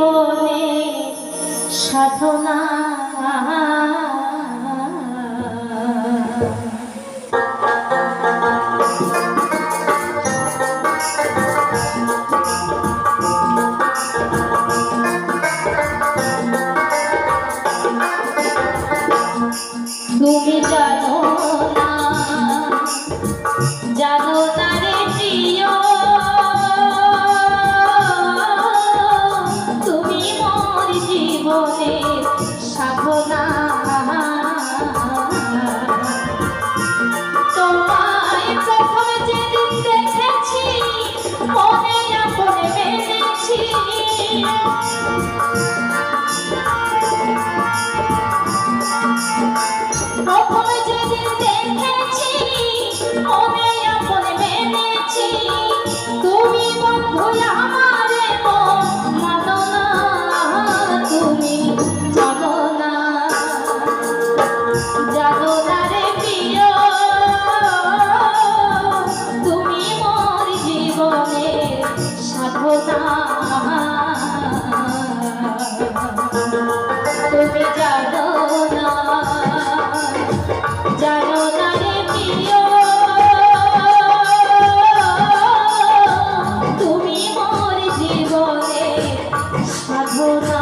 জীবনে সাধনা যেদিন দেখেছি মনে সাধনা